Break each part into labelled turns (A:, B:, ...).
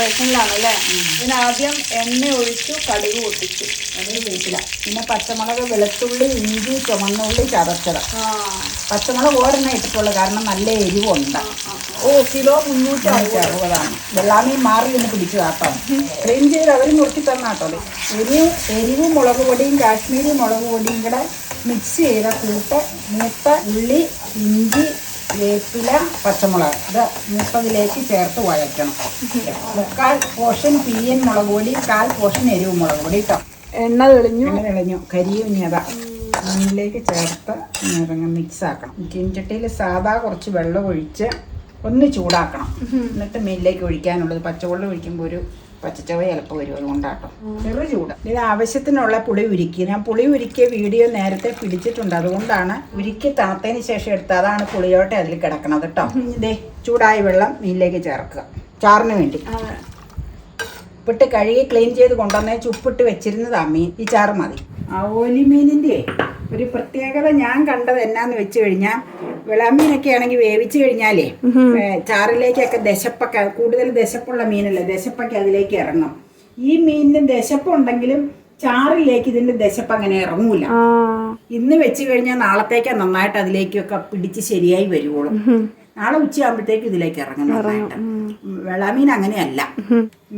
A: ഓപ്പറേഷനിലാണ് അല്ലേ പിന്നെ ആദ്യം എണ്ണ ഒഴിച്ചു കടുക് പൊട്ടിച്ചു.
B: അതൊരു വീട്ടില പിന്നെ പച്ചമുളക് വെളുത്തുള്ളി ഇഞ്ചി ചുമന്നുള്ളി ചതച്ചത്. പച്ചമുളക് ഒരെണ്ണം ഇട്ടിട്ടുള്ളൂ കാരണം നല്ല എരിവുണ്ട്.
A: ഓ കിലോ മുന്നൂറ്റി
B: നൂറ്റി അറുപതാണ് വെള്ളാമീൻ മാറി ഒന്ന് പിടിച്ചു കേട്ടോ. ക്ലീൻ ചെയ്ത് അവർ നുറുക്കി തന്നാട്ടോ എരിവും എരിവ് മുളക് പൊടിയും കാശ്മീരി മുളക് പൊടിയും കൂടെ മിക്സ് ചെയ്ത കൂട്ട് മൂത്ത ഉള്ളി ഇഞ്ചി വേപ്പില പച്ചമുളക്. ഇത് മുപ്പതിലേക്ക് ചേർത്ത് വഴറ്റണം. മുക്കാൽ പോർഷൻ പീയൻ മുളക് പൊടി കാൽ പോർഷൻ എരിവ് മുളക് പൊടി കേട്ടോ
A: എണ്ണ തെളിഞ്ഞു.
B: എണ്ണ തെളിഞ്ഞു. കരിയുഞ്ഞതാ മീനിലേക്ക് ചേർത്ത് മിക്സ് ആക്കണം. ചീൻചട്ടിയിൽ സാധാ കുറച്ച് വെള്ളം ഒഴിച്ച് ഒന്ന് ചൂടാക്കണം. എന്നിട്ട് മീനിലേക്ക് ഒഴിക്കാനുള്ളത്. പച്ചവെള്ളം ഒഴിക്കുമ്പോൾ ഒരു പച്ചച്ചവ ചിലപ്പോൾ വരും അതുകൊണ്ടാട്ടോ ചെറു ചൂട്. ഇത് ആവശ്യത്തിനുള്ള പുളി ഉരുക്കി. ഞാൻ പുളി ഉരുക്കിയ വീഡിയോ നേരത്തെ പിടിച്ചിട്ടുണ്ട്. അതുകൊണ്ടാണ് ഉരുക്കി തണുത്തതിന് ശേഷം എടുത്ത് അതാണ് പുളിയോട്ടെ അതിൽ കിടക്കണത് കേട്ടോ ഇതേ ചൂടായ വെള്ളം മീനിലേക്ക് ചേർക്കുക. ചാറിന് വേണ്ടി. ഉപ്പിട്ട് കഴുകി ക്ലീൻ ചെയ്ത് കൊണ്ടുവന്നേ ചുപ്പിട്ട് വെച്ചിരുന്നതാ മീൻ. ഈ ചാറ് മതി. ആ ഓലി മീനിന്റെ ഒരു പ്രത്യേകത ഞാൻ കണ്ടത് എന്നാന്ന് വെച്ച് കഴിഞ്ഞാൽ വിളമീനൊക്കെ ആണെങ്കിൽ വേവിച്ച് കഴിഞ്ഞാലേ ചാറിലേക്കൊക്കെ ദശപ്പൊക്കെ കൂടുതൽ ദശപ്പുള്ള മീനല്ലേ ദശപ്പൊക്കെ അതിലേക്ക് ഇറങ്ങും. ഈ മീനിന് ദശപ്പുണ്ടെങ്കിലും ചാറിലേക്ക് ഇതിന്റെ ദശപ്പ് അങ്ങനെ ഇറങ്ങൂല. ഇന്ന് വെച്ച് കഴിഞ്ഞാൽ നാളത്തേക്ക് നന്നായിട്ട് അതിലേക്കൊക്കെ പിടിച്ച് ശരിയായി വരുവോളും. നാളെ ഉച്ചയാകുമ്പോഴത്തേക്ക് ഇതിലേക്ക് ഇറങ്ങും നന്നായിട്ട്. വെളാമീൻ അങ്ങനെയല്ല.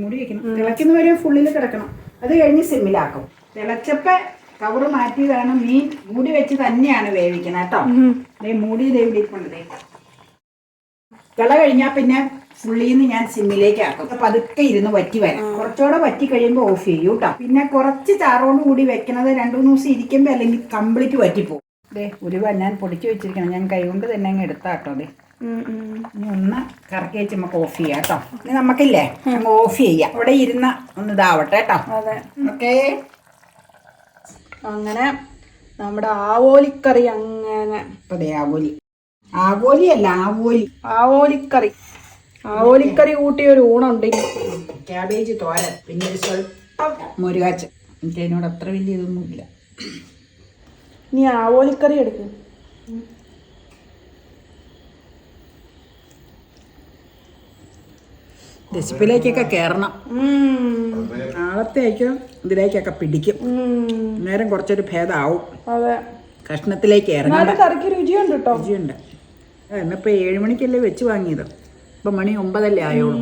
B: മൂടി വെക്കണം. തിളയ്ക്കുന്നവരെ ഫുള്ളിൽ കിടക്കണം. അത് കഴിഞ്ഞ് സിമ്മിലാക്കും. തിളച്ചപ്പ കവറ് മാറ്റി വേണം മീൻ മൂടി വെച്ച് തന്നെയാണ് വേവിക്കണം കേട്ടോ. ദേ മൂടി ദേ ഇവിടെ ഇരിപ്പുണ്ട് ദേ. തിള കഴിഞ്ഞാൽ പിന്നെ ഫുള്ളിന്ന് ഞാൻ സിമ്മിലേക്ക് ആക്കും. അപ്പൊ പതുക്കെ ഇരുന്ന് വറ്റി വരാം. കുറച്ചുകൂടെ വറ്റി കഴിയുമ്പോൾ ഓഫ് ചെയ്യും കേട്ടോ പിന്നെ കുറച്ച് ചാറോട് കൂടി വെക്കണത് രണ്ടു മൂന്ന് ദിവസം ഇരിക്കുമ്പോൾ അല്ലെങ്കിൽ കംപ്ലീറ്റ് വറ്റിപ്പോകും അതെ ഉരുവ ഞാൻ പൊടിച്ചു വെച്ചിരിക്കണം. ഞാൻ കൈകൊണ്ട് തന്നെ അങ്ങ് എടുത്താട്ടോ
A: ഉം.
B: ഇനി ഒന്ന് കറക്കി വെച്ച് നമുക്ക് ഓഫ് ചെയ്യാം കേട്ടോ ഇനി നമുക്കില്ലേ? നമുക്ക് ഓഫ് ചെയ്യാം. അവിടെ ഇരുന്ന ഒന്ന് ഇതാവട്ടെ കേട്ടോ
A: അതെ.
B: ഓക്കേ
A: അങ്ങനെ നമ്മുടെ ആവോലിക്കറി അങ്ങനെ.
B: ദേ ആവോലി. ആവോലി അല്ല ആവോലി.
A: ആവോലിക്കറി. ആവോലിക്കറി കൂട്ടിയ ഒരു ഊണുണ്ട്.
B: ക്യാബേജ് തോര പിന്നെ ഒരു സ്വല്പം മുരുകാച്ച എനിക്ക് അതിനോട് അത്ര വലിയ ഇതൊന്നുമില്ല.
A: ഇനി ആവോലിക്കറി എടുക്കും.
B: റെസിപ്പിയിലേക്കൊക്കെ കയറണം നാളത്തേക്ക് ഇതിലേക്കൊക്കെ പിടിക്കും. നേരം കുറച്ചൊരു ഭേദമാവും കഷ്ണത്തിലേക്ക്
A: എന്നാലും കറിക്ക് രുചിയുണ്ട് കേട്ടോ
B: രുചിയുണ്ട്. ഏഴ് മണിക്കല്ലേ വെച്ച് വാങ്ങിയത്. ഇപ്പം മണി ഒമ്പതല്ലേ ആയോളൂ.